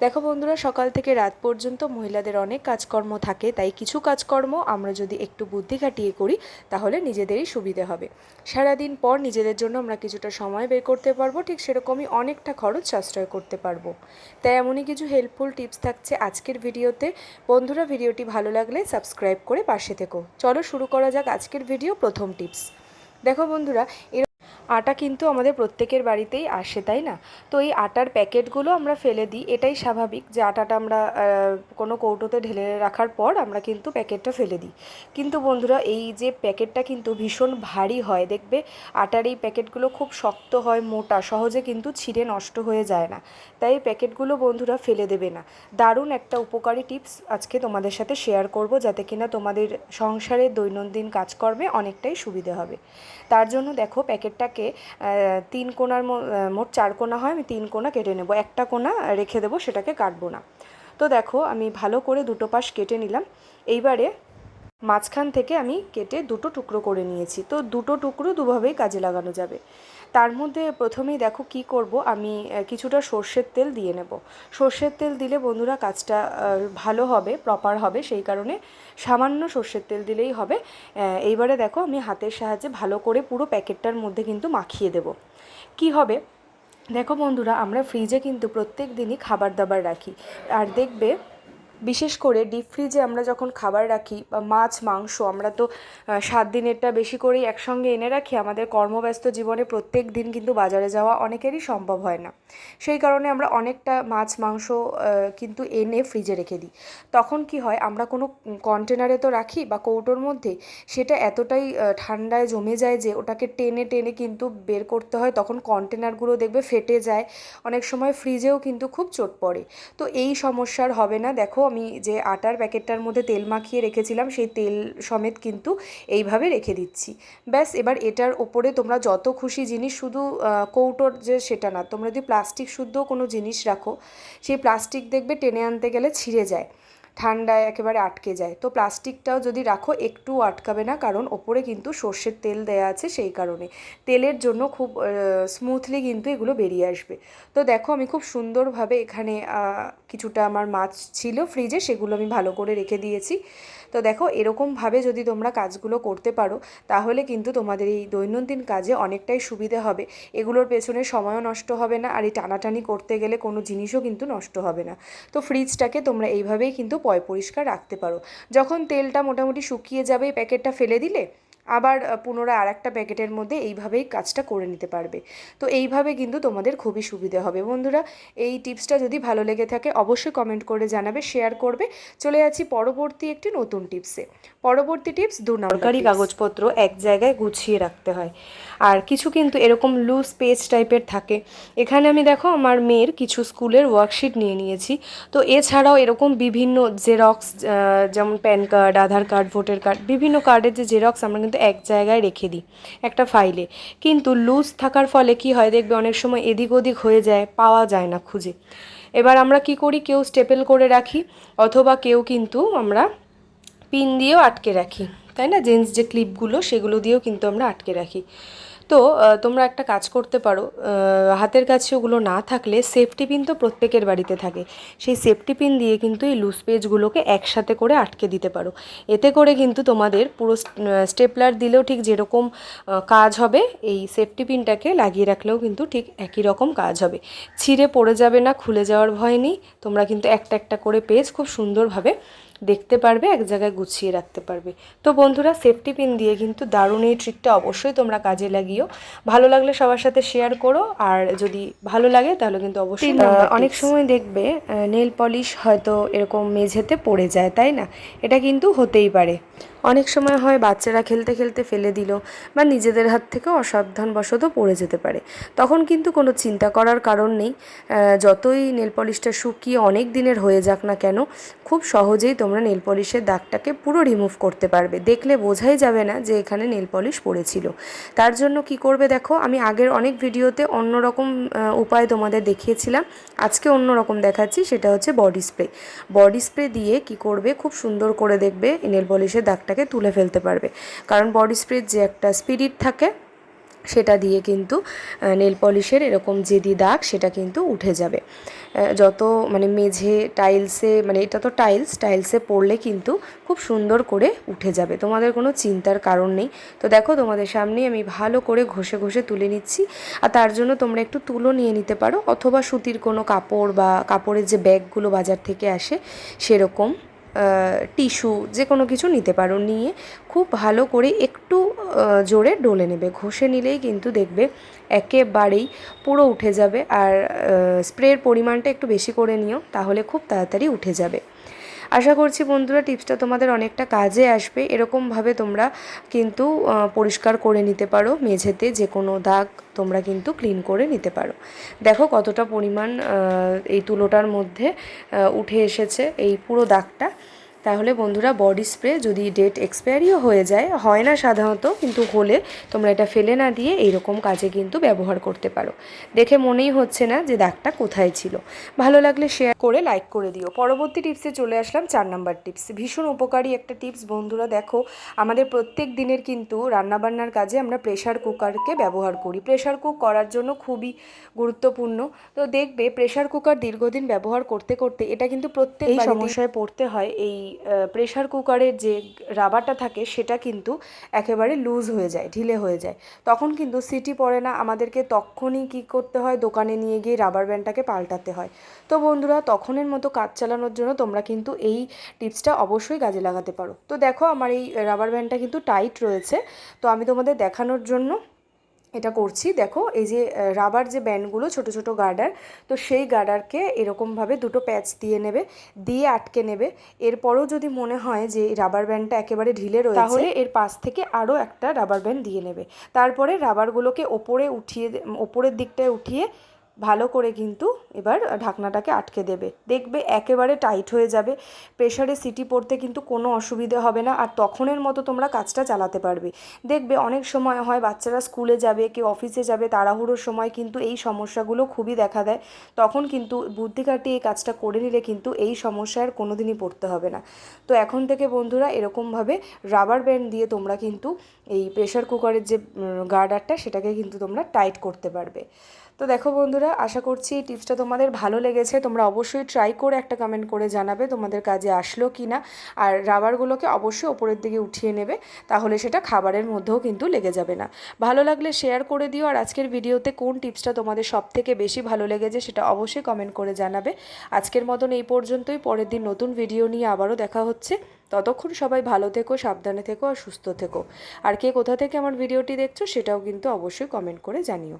দেখো বন্ধুরা, সকাল থেকে রাত পর্যন্ত মহিলাদের অনেক কাজকর্ম থাকে, তাই কিছু কাজকর্ম আমরা যদি একটু বুদ্ধি খাটিয়ে করি, তাহলে নিজেদেরই সুবিধে হবে। সারাদিন পর নিজেদের জন্য আমরা কিছুটা সময় বের করতে পারব, ঠিক সেরকমই অনেকটা খরচ সাশ্রয় করতে পারব। তাই এমনই কিছু হেল্পফুল টিপস থাকছে আজকের ভিডিওতে। বন্ধুরা, ভিডিওটি ভালো লাগলে সাবস্ক্রাইব করে পাশে থেকো। চলো শুরু করা যাক আজকের ভিডিও প্রথম টিপস দেখো বন্ধুরা আটা কিন্তু আমাদের প্রত্যেকের বাড়িতেই আসে, তাই না? তো এই আটার প্যাকেটগুলো আমরা ফেলে দিই, এটাই স্বাভাবিক যে আটাটা আমরা কোনো কৌটোতে ঢেলে রাখার পর আমরা কিন্তু প্যাকেটটা ফেলে দিই। কিন্তু বন্ধুরা, এই যে প্যাকেটটা কিন্তু ভীষণ ভারী হয়, দেখবে আটার এই প্যাকেটগুলো খুব শক্ত হয়, মোটা, সহজে কিন্তু ছিঁড়ে নষ্ট হয়ে যায় না। তাই এই প্যাকেটগুলো বন্ধুরা ফেলে দেবে না। দারুণ একটা উপকারী টিপস আজকে তোমাদের সাথে শেয়ার করব, যাতে কিনা তোমাদের সংসারের দৈনন্দিন কাজকর্মে অনেকটাই সুবিধে হবে। তার জন্য দেখো প্যাকেটটাকে আহ, তিন কোনার মোট চার কোনা হয় আমি তিন কোনা কেটে নেব। একটা কোনা রেখে দেবো সেটাকে কাটবো না। তো দেখো আমি ভালো করে দুটো পাশ কেটে নিলাম। এইবারে মাঝখান থেকে আমি কেটে দুটো টুকরো করে নিয়েছি। তো দুটো টুকরো দুভাবেই কাজে লাগানো যাবে। তার মধ্যে প্রথমেই দেখো কি করব, আমি কিছুটা সর্ষের তেল দিয়ে নেব। সর্ষের তেল দিলে বন্ধুরা কাজটা ভালো হবে প্রপার হবে, সেই কারণে সামান্য সর্ষের তেল দিলেই হবে। এইবারে দেখো আমি হাতের সাহায্যে ভালো করে পুরো প্যাকেটটার মধ্যে কিন্তু মাখিয়ে দেব। কি হবে? দেখো বন্ধুরা, আমরা ফ্রিজে কিন্তু প্রত্যেক দিনই খাবার দাবার রাখি। আর দেখবে বিশেষ করে ডিপ ফ্রিজে আমরা যখন খাবার রাখি বা মাছ, মাংস, আমরা তো সাত দিনেরটা বেশি করেই একসঙ্গে এনে রাখি, আমাদের কর্মব্যস্ত জীবনে প্রত্যেক দিন কিন্তু বাজারে যাওয়া অনেকেরই সম্ভব হয় না। সেই কারণে আমরা অনেকটা মাছ, মাংস কিন্তু এনে ফ্রিজে রেখে দিই। তখন কি হয়, আমরা কোনো কন্টেনারে তো রাখি বা কৌটোর মধ্যে, সেটা এতটাই ঠান্ডায় জমে যায় যে ওটাকে টেনে টেনে কিন্তু বের করতে হয়, তখন কন্টেনারগুলো দেখবে ফেটে যায়, অনেক সময় ফ্রিজেও কিন্তু খুব চোট পড়ে। তো এই সমস্যার হবে না, দেখো আমি যে আটার প্যাকেটটার মধ্যে তেল মাখিয়ে রেখেছিলাম, সেই তেল সমেত কিন্তু এইভাবে রেখে দিচ্ছি। ব্যাস, এবার এটার ওপরে তোমরা যত খুশি জিনিস, শুধু কৌটোর যে সেটা না, তোমরা যদি প্লাস্টিক শুদ্ধ কোনো জিনিস রাখো, সেই প্লাস্টিক দেখবে টেনে আনতে গেলে ছিঁড়ে যায়। ঠান্ডায় একেবারে আটকে যায়। তো প্লাস্টিকটাও যদি রাখো একটু আটকাবে না, কারণ ওপরে কিন্তু সর্ষের তেল দেয়া আছে সেই কারণে। তেলের জন্য খুব স্মুথলি কিন্তু এগুলো বেরিয়ে আসবে। তো দেখো, আমি খুব সুন্দরভাবে এখানে কিছুটা আমার মাছ ছিল ফ্রিজে, সেগুলো আমি ভালো করে রেখে দিয়েছি। তো দেখো, এরকমভাবে যদি তোমরা কাজগুলো করতে পারো, তাহলে কিন্তু তোমাদের এই দৈনন্দিন কাজে অনেকটাই সুবিধে হবে। এগুলোর পেছনে সময়ও নষ্ট হবে না, আর এই টানাটানি করতে গেলে কোনো জিনিসও কিন্তু নষ্ট হবে না। তো ফ্রিজটাকে তোমরা এইভাবেই কিন্তু পয় পরিষ্কার রাখতে পারো। যখন তেলটা মোটামুটি শুকিয়ে যাবে এই প্যাকেটটা ফেলে দিলে আবার পুনরায় আর একটা প্যাকেটের মধ্যে এইভাবেই কাজটা করে নিতে পারবে। তো এইভাবে কিন্তু তোমাদের খুবই সুবিধে হবে। বন্ধুরা এই টিপসটা যদি ভালো লেগে থাকে অবশ্যই কমেন্ট করে জানাবে শেয়ার করবে। চলে যাচ্ছি পরবর্তী একটি নতুন টিপসে। পরবর্তী টিপস দু সরকারি কাগজপত্র এক জায়গায় গুছিয়ে রাখতে হয়। আর কিছু কিন্তু এরকম লুজ পেজ টাইপের থাকে। এখানে আমি দেখো আমার মেয়ের কিছু স্কুলের ওয়ার্কশিট নিয়ে নিয়েছি। তো এছাড়াও এরকম বিভিন্ন জেরক্স যেমন PAN card Aadhaar card voter card বিভিন্ন কার্ডের যে জেরক্স আমরা কিন্তু এক জায়গায় রেখে দিই, একটা ফাইলে কিন্তু লুজ থাকার ফলে কি হয় দেখবে অনেক সময় এদিক ওদিক হয়ে যায়, পাওয়া যায় না খুঁজে। এবার আমরা কি করি? কেউ স্টেপেল করে রাখি, অথবা কেউ কিন্তু আমরা পিন দিয়েও আটকে রাখি। তাই না? জেন্টস যে ক্লিপগুলো সেগুলো দিয়েও কিন্তু আমরা আটকে রাখি। তো তোমরা একটা কাজ করতে পারো হাতের কাছে ওগুলো না থাকলে সেফটি পিন তো প্রত্যেকের বাড়িতে থাকে। সেই সেফটি পিন দিয়ে কিন্তু এই লুজ পেজগুলোকে একসাথে করে আটকে দিতে পারো। এতে করে কিন্তু তোমাদের পুরো স্টেপলার দিলেও ঠিক যেরকম কাজ হবে, এই সেফটি পিনটাকে লাগিয়ে রাখলেও কিন্তু ঠিক একই রকম কাজ হবে। ছিঁড়ে পড়ে যাবে না, খুলে যাওয়ার ভয় নেই। তোমরা কিন্তু একটা একটা করে পেজ খুব সুন্দরভাবে দেখতে পারবে এক জায়গায় গুছিয়ে রাখতে পারবে। তো বন্ধুরা সেফটি পিন দিয়ে কিন্তু দারুণ এই ট্রিকটা অবশ্যই তোমরা কাজে লাগিও। ভালো লাগলে সবার সাথে শেয়ার করো আর যদি ভালো লাগে তাহলে কিন্তু অবশ্যই অনেক সময় দেখবে নেল পলিশ হয়তো এরকম মেঝেতে পড়ে যায় তাই না? এটা কিন্তু হতেই পারে। অনেক সময় হয় বাচ্চারা খেলতে খেলতে ফেলে দিল বা নিজেদের হাত থেকেও অসাবধানবশত পড়ে যেতে পারে। তখন কিন্তু কোনো চিন্তা করার কারণ নেই। যতই নেল পলিশটা শুকিয়ে অনেক দিনের হয়ে যাক না কেন, খুব সহজেই তোমরা নেল পলিশের দাগটাকে পুরো রিমুভ করতে পারবে। দেখলে বোঝাই যাবে না যে এখানে নেল পলিশ পড়েছিল। তার জন্য কি করবে দেখো, আমি আগের অনেক ভিডিওতে অন্যরকম উপায় তোমাদের দেখিয়েছিলাম। আজকে অন্য রকম দেখাচ্ছি, সেটা হচ্ছে বডি স্প্রে। বডি স্প্রে দিয়ে কি করবে, খুব সুন্দর করে দেখবে নেল পলিশের দাগটাকে তুলে ফেলতে পারবে। কারণ বডি স্প্রের যে একটা স্পিরিট থাকে, সেটা দিয়ে কিন্তু নেল পলিশের এরকম জেদি দাগ সেটা কিন্তু উঠে যাবে। যত মানে মেঝে টাইলসে মানে এটা তো টাইলস টাইলসে পড়লে কিন্তু খুব সুন্দর করে উঠে যাবে। তোমাদের কোনো চিন্তার কারণ নেই। তো দেখো, তোমাদের সামনে আমি ভালো করে ঘষে ঘষে তুলে নিচ্ছি। আর তার জন্য তোমরা একটু তুলো নিয়ে নিতে পারো। অথবা সুতির কোনো কাপড় বা কাপড়ের যে ব্যাগগুলো বাজার থেকে আসে, সেরকম টিস্যু, যে কোনো কিছু নিতে পারো। নিয়ে খুব ভালো করে একটু জোরে ডলে নেবে। ঘষে নিলেই কিন্তু দেখবে একেবারেই পুরো উঠে যাবে। আর স্প্রের পরিমাণটা একটু বেশি করে নিও, তাহলে খুব তাড়াতাড়ি উঠে যাবে। আশা করছি বন্ধুরা টিপসটা তোমাদের অনেকটা কাজে আসবে। এরকমভাবে তোমরা কিন্তু পরিষ্কার করে নিতে পারো। মেঝেতে যে কোনো দাগ তোমরা কিন্তু ক্লিন করে নিতে পারো। দেখো কতটা পরিমাণ এই তুলোটার মধ্যে উঠে এসেছে। এই পুরো দাগটা তাহলে বন্ধুরা বডি স্প্রে যদি ডেট এক্সপায়ারিও হয়ে যায় হয় না সাধারণত কিন্তু হলে তোমরা এটা ফেলে না দিয়ে এইরকম কাজে কিন্তু ব্যবহার করতে পারো। দেখে মনেই হচ্ছে না যে দাগটা কোথায় ছিল। ভালো লাগলে শেয়ার করে লাইক করে দিও। পরবর্তী টিপসে চলে আসলাম চার নাম্বার টিপস ভীষণ উপকারী একটা টিপস বন্ধুরা দেখো আমাদের প্রত্যেক দিনের কিন্তু রান্নাবান্নার কাজে আমরা প্রেশার কুকারকে ব্যবহার করি। প্রেশার কুক করার জন্য খুবই গুরুত্বপূর্ণ। তো দেখবে প্রেশার কুকার দীর্ঘদিন ব্যবহার করতে করতে এটা কিন্তু প্রত্যেক সমস্যায় পড়তে হয় এই প্রেশার কুকারের যে রাবারটা থাকে, সেটা কিন্তু একেবারে লুজ হয়ে যায়, ঢিলে হয়ে যায়। তখন কিন্তু সিটি পড়ে না। আমাদেরকে তখনই কি করতে হয়? দোকানে নিয়ে গিয়ে রাবার ব্যান্ডটাকে পাল্টাতে হয়। তো বন্ধুরা, তখনের মতো কাজ চালানোর জন্য তোমরা কিন্তু এই টিপসটা অবশ্যই কাজে লাগাতে পারো। তো দেখো, আমার এই রাবার ব্যান্ডটা কিন্তু টাইট রয়েছে। তো আমি তোমাদের দেখানোর জন্য এটা করছি। দেখো, এই যে রাবার যে ব্যান্ডগুলো ছোট ছোট গার্ডার, তো সেই গার্ডারকে এরকমভাবে দুটো প্যাচ দিয়ে নেবে, দিয়ে আটকে নেবে। এরপরও যদি মনে হয় যে রাবার ব্যান্ডটা একেবারে ঢিলে রয়েছে, তাহলে এর পাশ থেকে আরও একটা রাবার ব্যান্ড দিয়ে নেবে। তারপরে রাবারগুলোকে ওপরে উঠিয়ে, ওপরের দিকটায় উঠিয়ে ভালো করে কিন্তু এবার ঢাকনাটাকে আটকে দেবে। দেখবে একেবারে টাইট হয়ে যাবে। প্রেশারে সিটি পড়তে কিন্তু কোনো অসুবিধে হবে না আর তখনের মতো তোমরা কাজটা চালাতে পারবে। দেখবে অনেক সময় হয় বাচ্চারা স্কুলে যাবে, কেউ অফিসে যাবে, তাড়াহুড়োর সময় কিন্তু এই সমস্যাগুলো খুবই দেখা দেয়। তখন কিন্তু বুদ্ধি খাটিয়ে এই কাজটা করে নিলে কিন্তু এই সমস্যার কোনো দিনই পড়তে হবে না। তো এখন থেকে বন্ধুরা এরকমভাবে রাবার ব্যান্ড দিয়ে তোমরা কিন্তু এই প্রেশার কুকারের যে গার্ডারটা সেটাকে কিন্তু তোমরা টাইট করতে পারবে। তো দেখো বন্ধুরা, আশা করছি এই টিপসটা তোমাদের ভালো লেগেছে। তোমরা অবশ্যই ট্রাই করে একটা কমেন্ট করে জানাবে তোমাদের কাজে আসলো কি না আর রাবারগুলোকে অবশ্যই ওপরের দিকে উঠিয়ে নেবে, তাহলে সেটা খাবারের মধ্যেও কিন্তু লেগে যাবে না। ভালো লাগলে শেয়ার করে দিও, আর আজকের ভিডিওতে কোন টিপসটা তোমাদের সব থেকে বেশি ভালো লেগেছে সেটা অবশ্যই কমেন্ট করে জানাবে। আজকের মতন এই পর্যন্তই, পরের দিন নতুন ভিডিও নিয়ে আবারও দেখা হচ্ছে। ততক্ষণ সবাই ভালো থেকো, সাবধানে থেকো, আর সুস্থ থেকো। আর কে কোথা থেকে আমার ভিডিওটি দেখছ সেটাও কিন্তু অবশ্যই কমেন্ট করে জানিও।